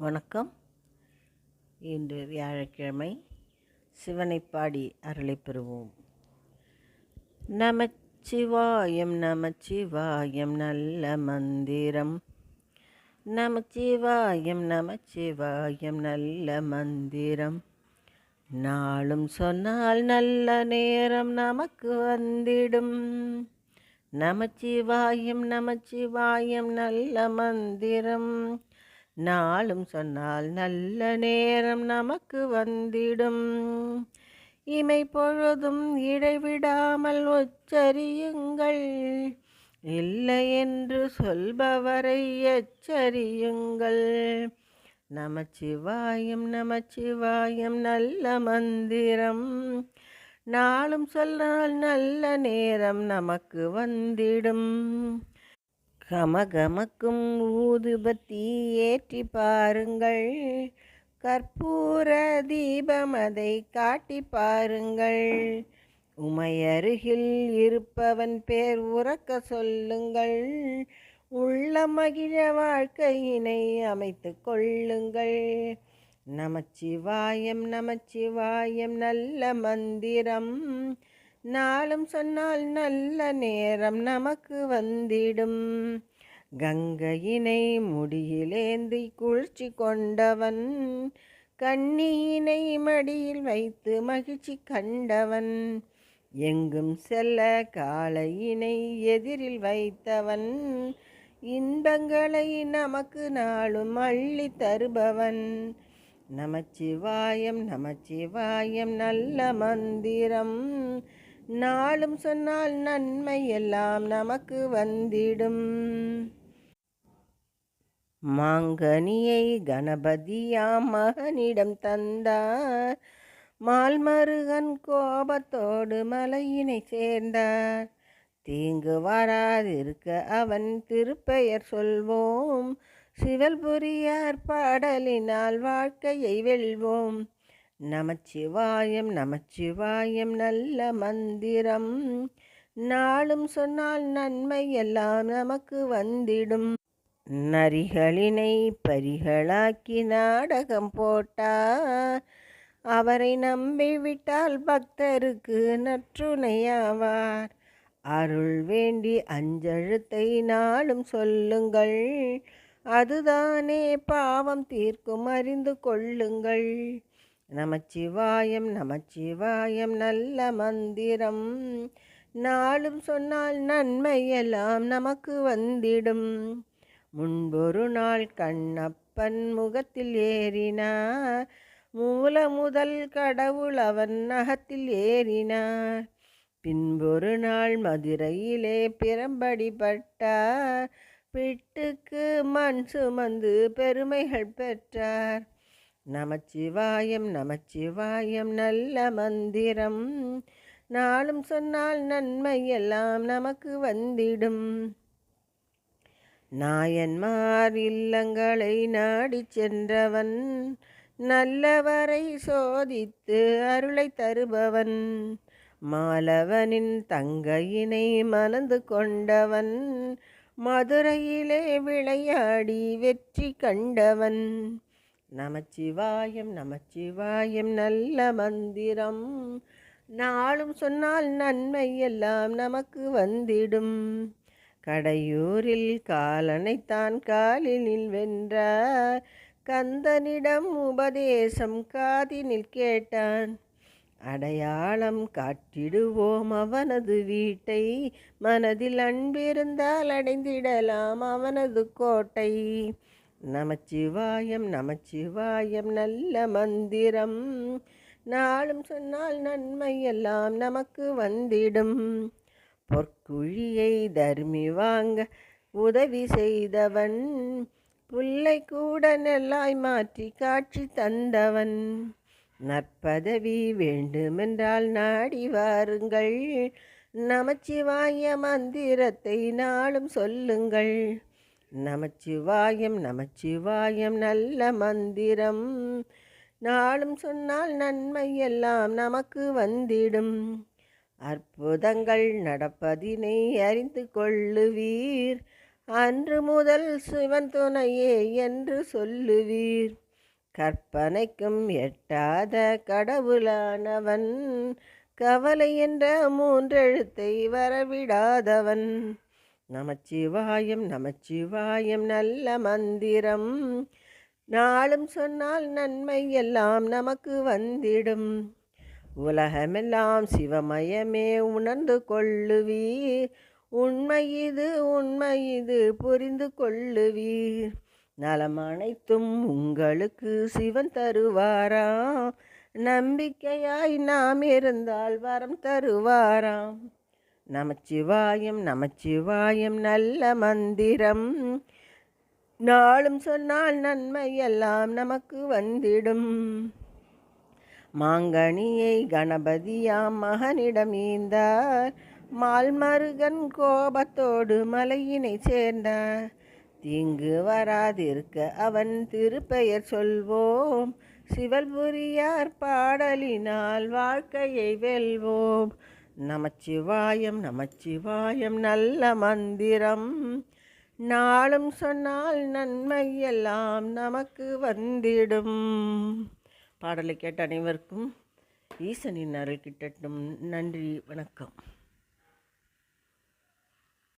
வணக்கம். இன்று வியாழக்கிழமை சிவனை பாடி அருளை பெறுவோம். நமச்சிவாயம் நமச்சிவாயம் நல்ல மந்திரம். நமச்சிவாயம் நமச்சிவாயம் நல்ல மந்திரம். நாளும் சொன்னால் நல்ல நேரம் நமக்கு வந்திடும். நமச்சிவாயம் நமச்சிவாயம் நல்ல மந்திரம். நாளும் சொன்னால் நல்ல நேரம் நமக்கு வந்திடும். இமை பொழுதும் இடைவிடாமல் உச்சரியுங்கள் இல்லை என்று சொல்பவரை எச்சரியுங்கள் நமச்சிவாயம் நமச்சிவாயம் நல்ல மந்திரம். நாளும் சொன்னால் நல்ல நேரம் நமக்கு வந்திடும். கமகமக்கும் ஊதுபத்தி ஏற்றி பாருங்கள். கற்பூர தீபம் அதை காட்டி பாருங்கள். உமையருகில் இருப்பவன் பேர் உறக்க சொல்லுங்கள். உள்ள மகிழ வாழ்க்கையினை அமைத்து கொள்ளுங்கள். நமச்சிவாயம் நமச்சிவாயம் நல்ல மந்திரம். நாளும் சொன்னால் நல்ல நேரம் நமக்கு வந்திடும். கங்கையினை முடியிலேந்தி குளிர்ச்சி கொண்டவன் கண்ணியினை மடியில் வைத்து மகிழ்ச்சி கண்டவன் எங்கும் செல்ல காளையினை எதிரில் வைத்தவன் இன்பங்களை நமக்கு நாளும் அள்ளி தருபவன். நமச்சிவாயம் நமச்சிவாயம் நல்ல மந்திரம். நாளும் சொன்னால் நன்மை எல்லாம் நமக்கு வந்திடும். மாங்கனியை கணபதியாம் மகனிடம் தந்தார். மால்மருகன் கோபத்தோடு மலையினை சேர்ந்தார். தீங்கு வராதிருக்க அவன் திருப்பெயர் சொல்வோம். சிவல்புரியார் பாடலினால் வாழ்க்கையை வெல்வோம். நமச்சிவாயம் நமச்சிவாயம் நல்ல மந்திரம். நாளும் சொன்னால் நன்மை எல்லாம் நமக்கு வந்திடும். நரிகளினை பரிகளாக்கி நாடகம் போட்டா அவரை நம்பிவிட்டால் பக்தருக்கு நற்றுணையாவார். அருள் வேண்டி அஞ்சழுத்தை நாளும் சொல்லுங்கள். அதுதானே பாவம் தீர்க்கும் அறிந்து கொள்ளுங்கள். நமச்சிவாயம் நமச்சிவாயம் நல்ல மந்திரம். நாளும் சொன்னால் நன்மையெல்லாம் நமக்கு வந்திடும். முன்பொரு நாள் கண்ணப்பன் முகத்தில் ஏறினார். மூல முதல் கடவுள் அவன் நகத்தில் ஏறினார். பின்பொரு நாள் மதுரையிலே பிரம்படிப்பட்டார். பிட்டுக்கு மண் சுமந்து பெருமைகள் பெற்றார். நமச்சிவாயம் நமச்சிவாயம் நல்ல மந்திரம். நாளும் சொன்னால் நன்மை எல்லாம் நமக்கு வந்திடும். நாயன்மார் இல்லங்களை நாடி சென்றவன் நல்லவரை சோதித்து அருளை தருபவன். மாலவனின் தங்கையினை மணந்து கொண்டவன் மதுரையிலே விளையாடி வெற்றி கண்டவன். நமச்சிவாயம் நமச்சிவாயம் நல்ல மந்திரம். நாளும் சொன்னால் நன்மை எல்லாம் நமக்கு வந்திடும். கடையூரில் காலனைத்தான் காலினில் வென்றார் கந்தனிடம் உபதேசம் காதினில் கேட்டான். அடையாளம் காட்டிடுவோம் அவனது வீட்டை. மனதில் அன்பிருந்தால் அடைந்திடலாம் அவனது கோட்டை. நமச்சிவாயம் நமச்சிவாயம் நல்ல மந்திரம். நாளும் சொன்னால் நன்மை எல்லாம் நமக்கு வந்திடும். பொற்குழியை தர்மி வாங்க உதவி செய்தவன். புல்லை கூட நெல்லாய் மாற்றி காட்சி தந்தவன். நற்பதவி வேண்டுமென்றால் நாடி வாருங்கள். நமச்சிவாய மந்திரத்தை நாளும் சொல்லுங்கள். நமச்சிவாயம் நமச்சிவாயம் நல்ல மந்திரம். நாளும் சொன்னால் நன்மை எல்லாம் நமக்கு வந்திடும். அற்புதங்கள் நடப்பதினை அறிந்து கொள்ளுவீர். அன்று முதல் சிவன் துணையே என்று சொல்லுவீர். கற்பனைக்கும் எட்டாத கடவுளானவன். கவலை என்ற மூன்றெழுத்தை வரவிடாதவன். நமச்சிவாயம் நமச்சிவாயம் நல்ல மந்திரம். நாளும் சொன்னால் நன்மை எல்லாம் நமக்கு வந்திடும். உலகமெல்லாம் சிவமயமே உணர்ந்து கொள்ளுவீர். உண்மை இது உண்மை இது புரிந்து கொள்ளுவீர். நலம் அனைத்தும் உங்களுக்கு சிவன் தருவாராம் நம்பிக்கையாய் நாம் இருந்தால் வரம் தருவாராம். நமச்சிவாயம் நமச்சிவாயம் நல்ல மந்திரம். நாளும் சொன்னால் நன்மை எல்லாம் நமக்கு வந்திடும். மாங்கனியை கணபதியாம் மகனிடம் ஈந்தார். மால்மருகன் கோபத்தோடு மலையினை சேர்ந்தார். தீங்கு வராதிருக்க அவன் திருப்பெயர் சொல்வோம். சிவல்புரியார் பாடலினால் வாழ்க்கையை வெல்வோம். நமச்சிவாயம் நமச்சிவாயம் நல்ல மந்திரம். நாளும் சொன்னால் நன்மை எல்லாம் நமக்கு வந்திடும். பாடலை கேட்ட அனைவருக்கும் ஈசனின் அருள் கிட்டட்டும். நன்றி வணக்கம்.